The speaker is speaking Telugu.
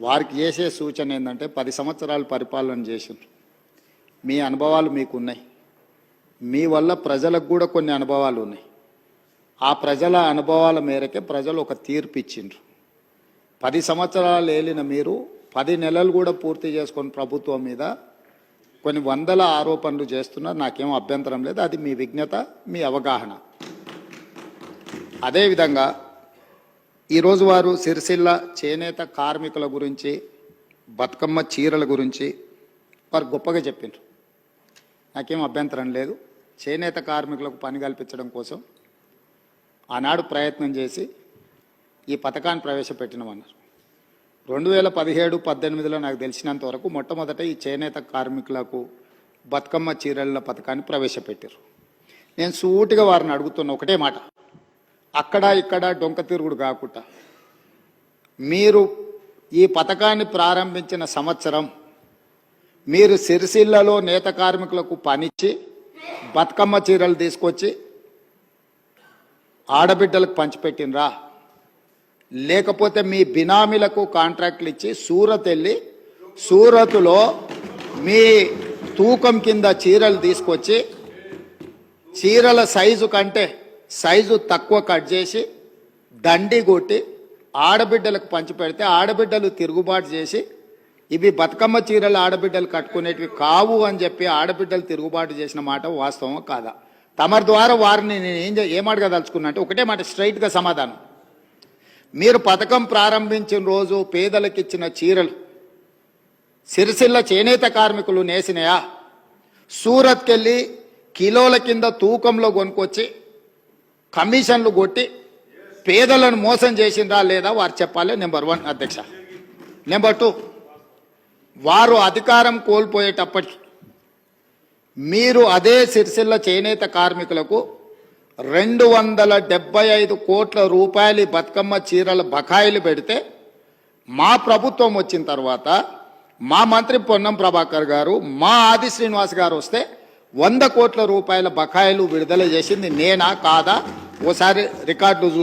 వారికి చేసే సూచన ఏంటంటే పది సంవత్సరాలు పరిపాలన చేసిండ్రు మీ అనుభవాలు మీకు ఉన్నాయి మీ వల్ల ప్రజలకు కూడా కొన్ని అనుభవాలు ఉన్నాయి. ఆ ప్రజల అనుభవాల మేరకే ప్రజలు ఒక తీర్పు ఇచ్చిండ్రు. పది సంవత్సరాలు ఏలిన మీరు పది నెలలు కూడా పూర్తి చేసుకొని ప్రభుత్వం మీద కొన్ని వందల ఆరోపణలు చేస్తున్నారు. నాకేం అభ్యంతరం లేదు. అది మీ విజ్ఞత మీ అవగాహన. అదేవిధంగా ఈరోజు వారు సిరిసిల్ల చేనేత కార్మికుల గురించి బతుకమ్మ చీరల గురించి వారు గొప్పగా చెప్పిండ్రు నాకేం అభ్యంతరం లేదు. చేనేత కార్మికులకు పని కల్పించడం కోసం ఆనాడు ప్రయత్నం చేసి ఈ పథకాన్ని ప్రవేశపెట్టినామన్నారు. రెండు వేల పదిహేడు పద్దెనిమిదిలో నాకు తెలిసినంత వరకు మొట్టమొదట ఈ చేనేత కార్మికులకు బతుకమ్మ చీరల పథకాన్ని ప్రవేశపెట్టారు నేను సూటిగా వారిని అడుగుతున్న ఒకటే మాట. అక్కడ ఇక్కడ డొంక తిరుగుడు కాకుండా మీరు ఈ పథకాన్ని ప్రారంభించిన సంవత్సరం మీరు సిరిసిల్లలో నేత కార్మికులకు పనిచ్చి బతుకమ్మ చీరలు తీసుకొచ్చి ఆడబిడ్డలకు పంచిపెట్టినరా లేకపోతే మీ బినామీలకు కాంట్రాక్ట్లు ఇచ్చి సూరత్ వెళ్ళి సూరత్లో మీ తూకం కింద చీరలు తీసుకొచ్చి చీరల సైజు కంటే సైజు తక్కువ కట్ చేసి దండి కొట్టి ఆడబిడ్డలకు పంచిపెడితే ఆడబిడ్డలు తిరుగుబాటు చేసి ఇవి బతుకమ్మ చీరలు ఆడబిడ్డలు కట్టుకునేటివి కావు అని చెప్పి ఆడబిడ్డలు తిరుగుబాటు చేసిన మాట వాస్తవం కాదా? తమరి ద్వారా వారిని నేను ఏం చే- ఏం అడగదలుచుకున్నా అంటే ఒకటే మాట స్ట్రైట్గా సమాధానం. మీరు పథకం ప్రారంభించిన రోజు పేదలకు ఇచ్చిన చీరలు సిరిసిల్ల చేనేత కార్మికులు నేసినయా? సూరత్కెళ్ళి కిలోల కింద తూకంలో కొనుక్కొచ్చి కమిషన్లు కొట్టి పేదలను మోసం చేసిందా లేదా వారు చెప్పాలి నెంబర్ వన్ అధ్యక్ష. నెంబర్ టూ వారు అధికారం కోల్పోయేటప్పటికి మీరు అదే సిరిసిల్ల చేనేత కార్మికులకు రెండు వందల డెబ్బై ఐదు కోట్ల రూపాయలు బతుకమ్మ చీరల బకాయిలు పెడితే మా ప్రభుత్వం వచ్చిన తర్వాత మా మంత్రి పొన్నం ప్రభాకర్ గారు మా ఆది శ్రీనివాస్ గారు వస్తే వంద కోట్ల రూపాయల బకాయిలు విడుదల చేసింది నేనా కాదా? ఓసారి రికార్డు